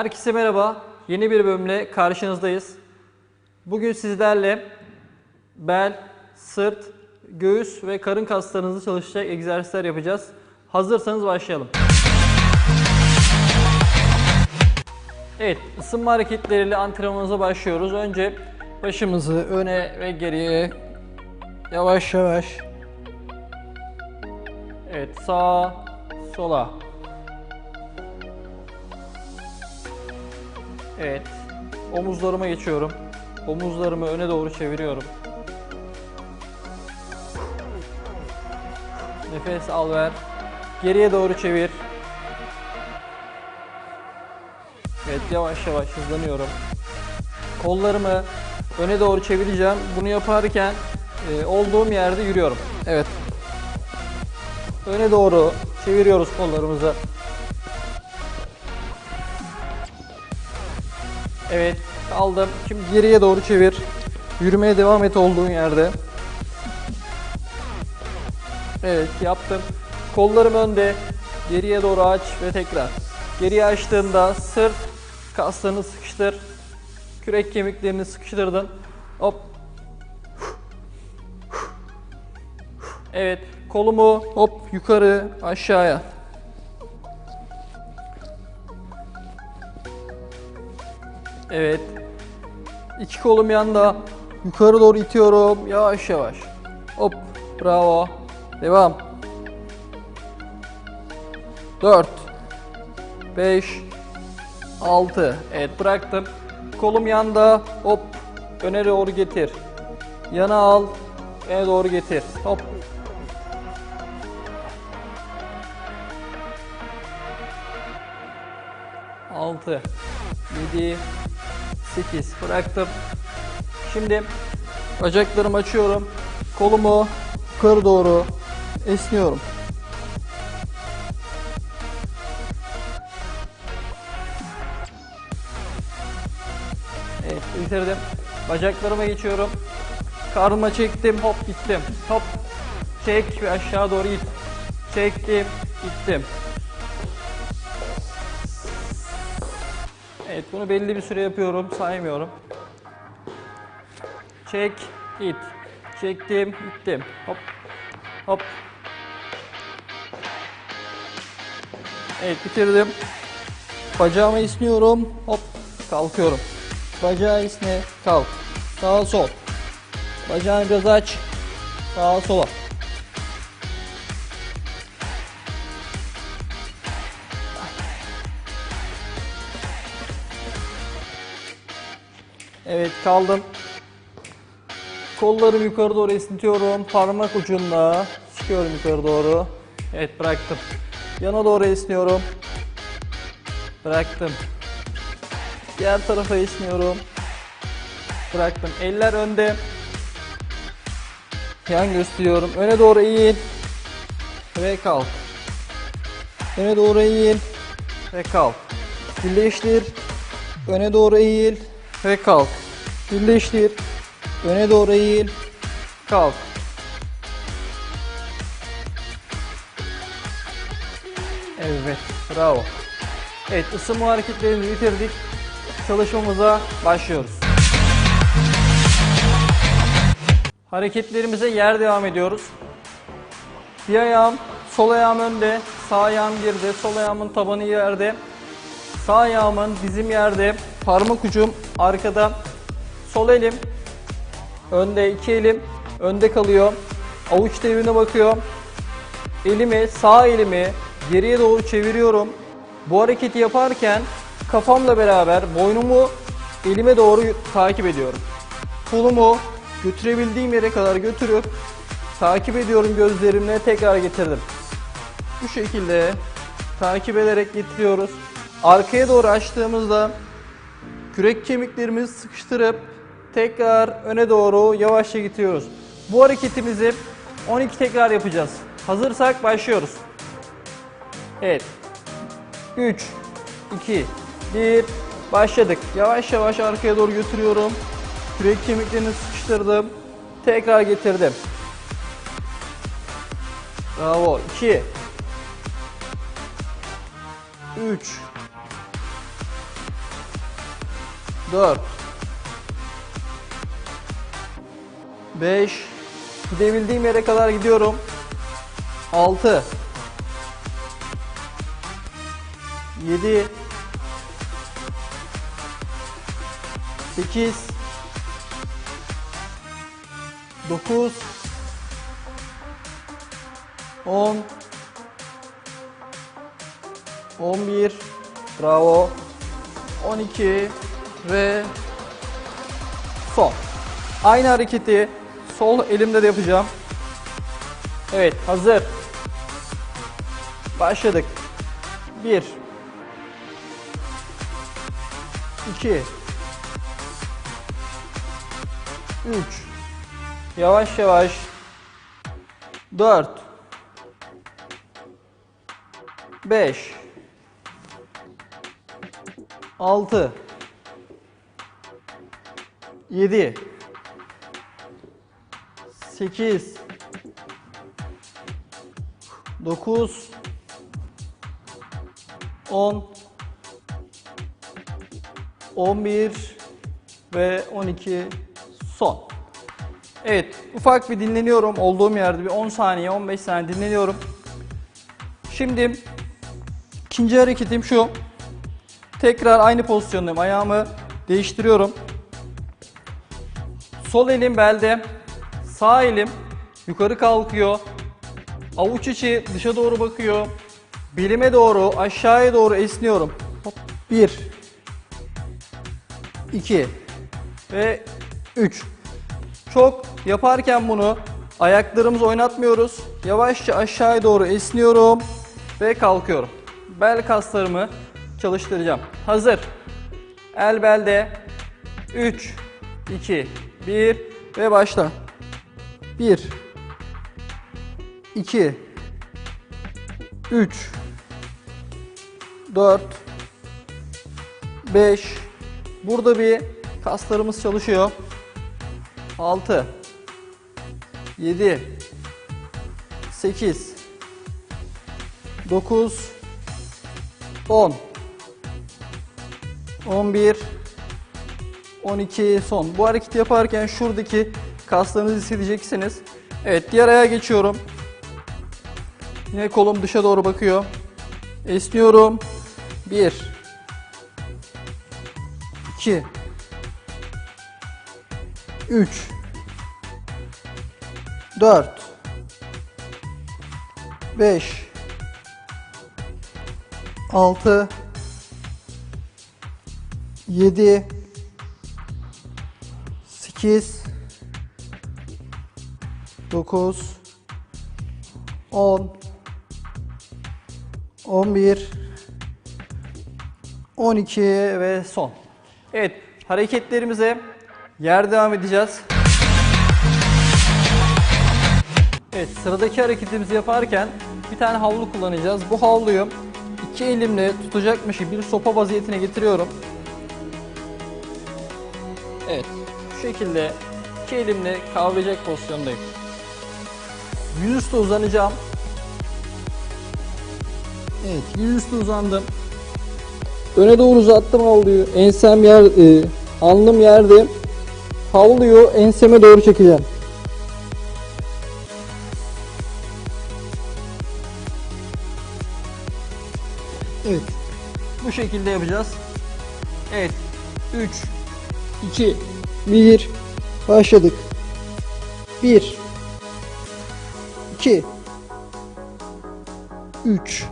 Herkese merhaba. Yeni bir bölümle karşınızdayız. Bugün sizlerle bel, sırt, göğüs ve karın kaslarınızı çalışacak egzersizler yapacağız. Hazırsanız başlayalım. Evet, ısınma hareketleriyle antrenmanımıza başlıyoruz. Önce başımızı öne ve geriye yavaş yavaş Evet, sağa, sola. Evet. Omuzlarıma geçiyorum. Omuzlarımı öne doğru çeviriyorum. Nefes al ver. Geriye doğru çevir. Evet yavaş yavaş hızlanıyorum. Kollarımı öne doğru çevireceğim. Bunu yaparken e, olduğum yerde yürüyorum. Evet. Öne doğru çeviriyoruz kollarımızı. Evet aldım. Şimdi geriye doğru çevir. Yürümeye devam et olduğun yerde. Evet yaptım. Kollarım önde. Geriye doğru aç ve tekrar. Geriye açtığında sırt kaslarını sıkıştır. Kürek kemiklerini sıkıştırdın. Hop. Evet. Kolumu hop yukarı aşağıya. Evet. İki kolum yanda. Yukarı doğru itiyorum. Yavaş yavaş. Hop. Bravo. Devam. 4 5 6 Evet bıraktım. Kolum yanda. Hop. Öne doğru getir. Yana al. Öne doğru getir. Hop. Altı, yedi, sekiz. Bıraktım. Şimdi bacaklarımı açıyorum. Kolumu yukarı doğru esniyorum. Evet bitirdim. Bacaklarıma geçiyorum. Karnıma çektim. Hop gittim. Hop. Çek ve aşağı doğru it. Çektim. Gittim. Evet bunu belli bir süre yapıyorum. Saymıyorum. Çek, it. Çektim, ittim. Hop. Hop. Evet bitirdim. Bacağımı isniyorum. Hop. Kalkıyorum. Bacağı isne. Kalk. Sağa sol. Bacağını biraz aç. Sağa sola. Evet kaldım. Kollarımı yukarı doğru esnetiyorum. Parmak ucunda çıkıyorum yukarı doğru. Evet bıraktım. Yana doğru esniyorum. Bıraktım. Diğer tarafa esniyorum. Bıraktım. Eller önde. Yan gösteriyorum. Öne doğru eğil. Ve kalk. Öne doğru eğil. Ve kalk. Birleştir. Öne doğru eğil. Ve kalk. Birleştir. Öne doğru eğil. Kalk. Evet. Bravo. Evet ısınma hareketlerini bitirdik. Çalışmamıza başlıyoruz. Hareketlerimize yer devam ediyoruz. Bir ayağım, sol ayağım önde, sağ ayağım geride, sol ayağımın tabanı yerde, sağ ayağımın dizim yerde, parmak ucum arkada, sol elim önde, iki elim önde kalıyor. Avuç devrine bakıyor. Elimi, sağ elimi geriye doğru çeviriyorum. Bu hareketi yaparken kafamla beraber boynumu elime doğru takip ediyorum. Kolumu götürebildiğim yere kadar götürüp takip ediyorum gözlerimle tekrar getirdim. Bu şekilde takip ederek getiriyoruz. Arkaya doğru açtığımızda kürek kemiklerimizi sıkıştırıp tekrar öne doğru yavaşça getiriyoruz. Bu hareketimizi 12 tekrar yapacağız. Hazırsak başlıyoruz. Evet. 3, 2, 1, başladık. Yavaş yavaş arkaya doğru götürüyorum. Kürek kemiklerini sıkıştırdım. Tekrar getirdim. Bravo. 2, 3, 4 5 Gidebildiğim yere kadar gidiyorum. 6 7 8 9 10 11 Bravo. 12 ve son. Aynı hareketi sol elimde de yapacağım. Evet, hazır. Başladık. 1 2 3 Yavaş yavaş 4 5 6 7 8 9 10 11 ve 12 son. Evet, ufak bir dinleniyorum. Olduğum yerde bir 10 saniye, 15 saniye dinleniyorum. Şimdi ikinci hareketim şu. Tekrar aynı pozisyondayım. Ayağımı değiştiriyorum. Sol elim belde, sağ elim yukarı kalkıyor. Avuç içi dışa doğru bakıyor. Belime doğru, aşağıya doğru esniyorum. Hop. 1 2 ve 3. Çok yaparken bunu ayaklarımızı oynatmıyoruz. Yavaşça aşağıya doğru esniyorum ve kalkıyorum. Bel kaslarımı çalıştıracağım. Hazır. El belde. 3 2 1 ve başla. 1 2 3 4 5 Burada bir kaslarımız çalışıyor. 6 7 8 9 10 11 12 son. Bu hareketi yaparken şuradaki kaslarınızı hissedeceksiniz. Evet diğer ayağa geçiyorum. Yine kolum dışa doğru bakıyor. Esniyorum. 1 2 3 4 5 6 7 8 9 10 11 12 ve son. Evet, hareketlerimize yer devam edeceğiz. Evet, sıradaki hareketimizi yaparken bir tane havlu kullanacağız. Bu havluyu iki elimle tutacakmış bir sopa vaziyetine getiriyorum. Evet, şu şekilde iki elimle kavrayacak pozisyondayım. Yüzüstü uzanacağım. Evet, yüzüstü uzandım. Öne doğru uzattım havluyu. Ensem yer, e, alnım yerde. Havluyu enseme doğru çekeceğim. Evet. Bu şekilde yapacağız. Evet. 3 2 1 Başladık. 1 2 3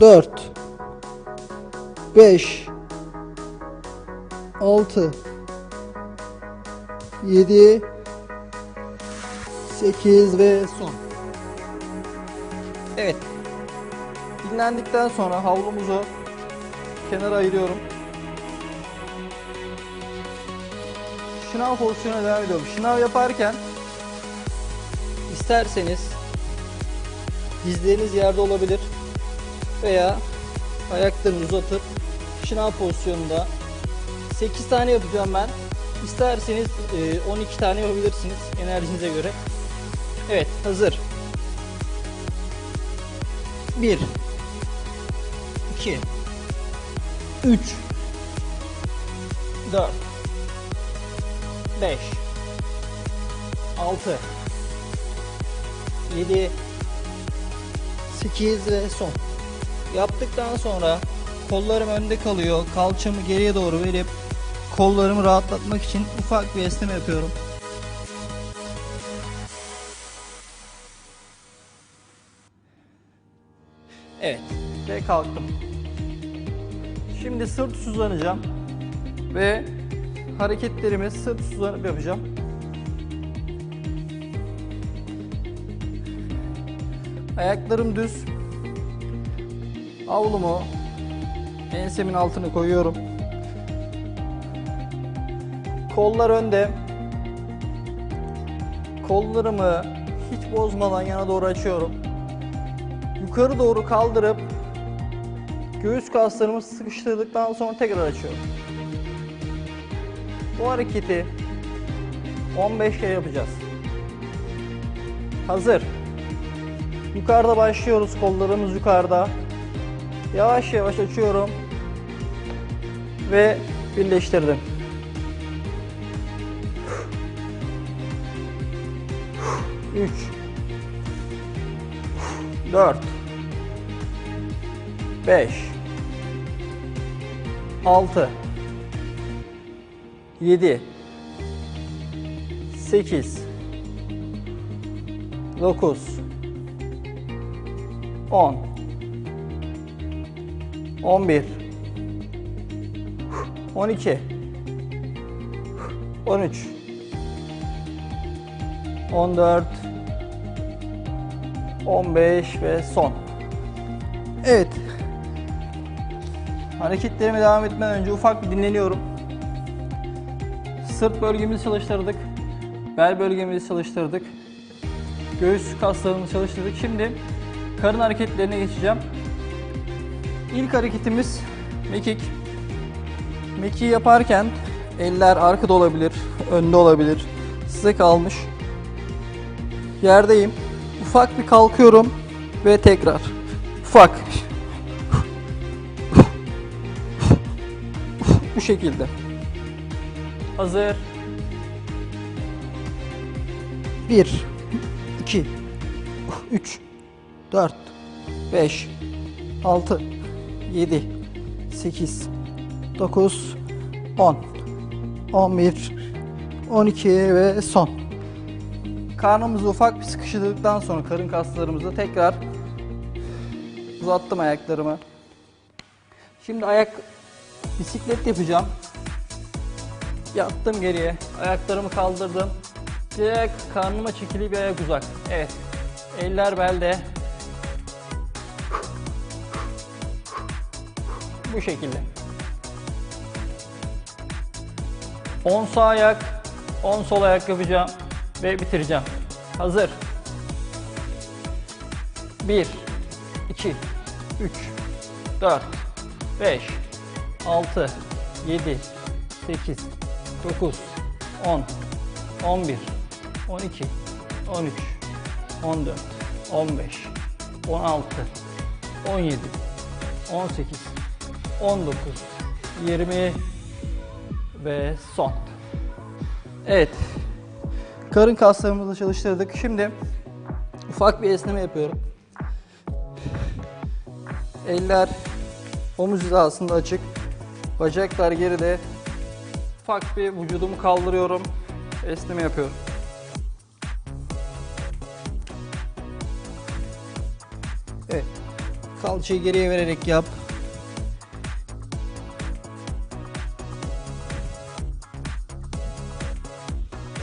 4 5 6 7 8 ve son. Evet. Dinlendikten sonra havlumuzu kenara ayırıyorum. Şınav pozisyonuna devam ediyorum. Şınav yaparken isterseniz dizleriniz yerde olabilir veya ayaklarını uzatıp şınav pozisyonunda 8 tane yapacağım ben. İsterseniz e, 12 tane yapabilirsiniz enerjinize göre. Evet hazır. 1 2 3 4 5 6 7 8 ve son. Yaptıktan sonra kollarım önde kalıyor. Kalçamı geriye doğru verip kollarımı rahatlatmak için ufak bir esneme yapıyorum. Evet ve kalktım. Şimdi sırt üstü uzanacağım ve hareketlerimi sırt uzanıp yapacağım. Ayaklarım düz. Avlumu ensemin altına koyuyorum. Kollar önde. Kollarımı hiç bozmadan yana doğru açıyorum. Yukarı doğru kaldırıp göğüs kaslarımı sıkıştırdıktan sonra tekrar açıyorum. Bu hareketi 15 kere yapacağız. Hazır. Yukarıda başlıyoruz. Kollarımız yukarıda. Yavaş yavaş açıyorum. Ve birleştirdim. Üç. Dört. Beş. Altı. Yedi. Sekiz. Dokuz. 10 11 12 13 14 15 ve son. Evet. Hareketlerime devam etmeden önce ufak bir dinleniyorum. Sırt bölgemizi çalıştırdık. Bel bölgemizi çalıştırdık. Göğüs kaslarını çalıştırdık. Şimdi karın hareketlerine geçeceğim. İlk hareketimiz mekik. Mekiği yaparken eller arkada olabilir, önde olabilir. Size kalmış. Yerdeyim. Ufak bir kalkıyorum ve tekrar. Ufak. Bu şekilde. Hazır. 1 2 3 4 5 6 7 8 9 10 11 12 ve son. Karnımızı ufak bir sıkıştırdıktan sonra karın kaslarımızı tekrar uzattım ayaklarımı. Şimdi ayak bisiklet yapacağım. Yattım geriye. Ayaklarımı kaldırdım. Direkt karnıma çekili bir ayak uzak. Evet. Eller belde. Bu şekilde. 10 sağ ayak, 10 sol ayak yapacağım ve bitireceğim. Hazır. 1 2 3 4 5 6 7 8 9 10 11 12 13 14 15 16 17 18 19 20 ve son. Evet. Karın kaslarımızı çalıştırdık. Şimdi ufak bir esneme yapıyorum. Eller omuz hizasında açık. Bacaklar geride. Ufak bir vücudumu kaldırıyorum. Esneme yapıyorum. Evet. Kalçayı geriye vererek yap.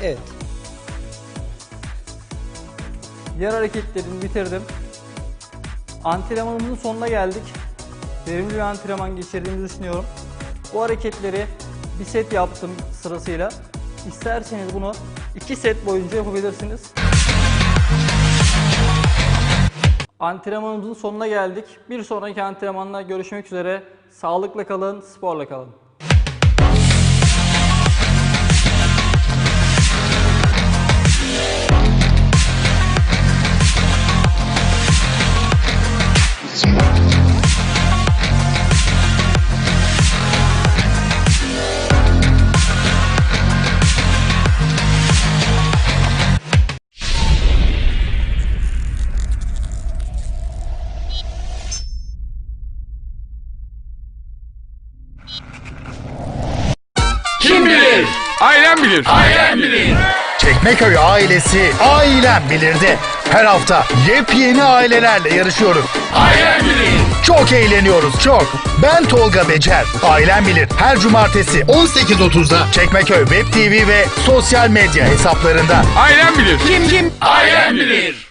Evet. Diğer hareketlerimi bitirdim. Antrenmanımızın sonuna geldik. Verimli bir antrenman geçirdiğimizi düşünüyorum. Bu hareketleri bir set yaptım sırasıyla. İsterseniz bunu iki set boyunca yapabilirsiniz. Antrenmanımızın sonuna geldik. Bir sonraki antrenmanla görüşmek üzere. Sağlıkla kalın, sporla kalın. Bilir. Çekmeköy ailesi ailem bilirdi. Her hafta yepyeni ailelerle yarışıyoruz. Ailem bilir. Çok eğleniyoruz çok. Ben Tolga Becer. Ailem bilir. Her cumartesi 18.30'da Çekmeköy Web TV ve sosyal medya hesaplarında. Ailem bilir. Kim kim? Ailem bilir.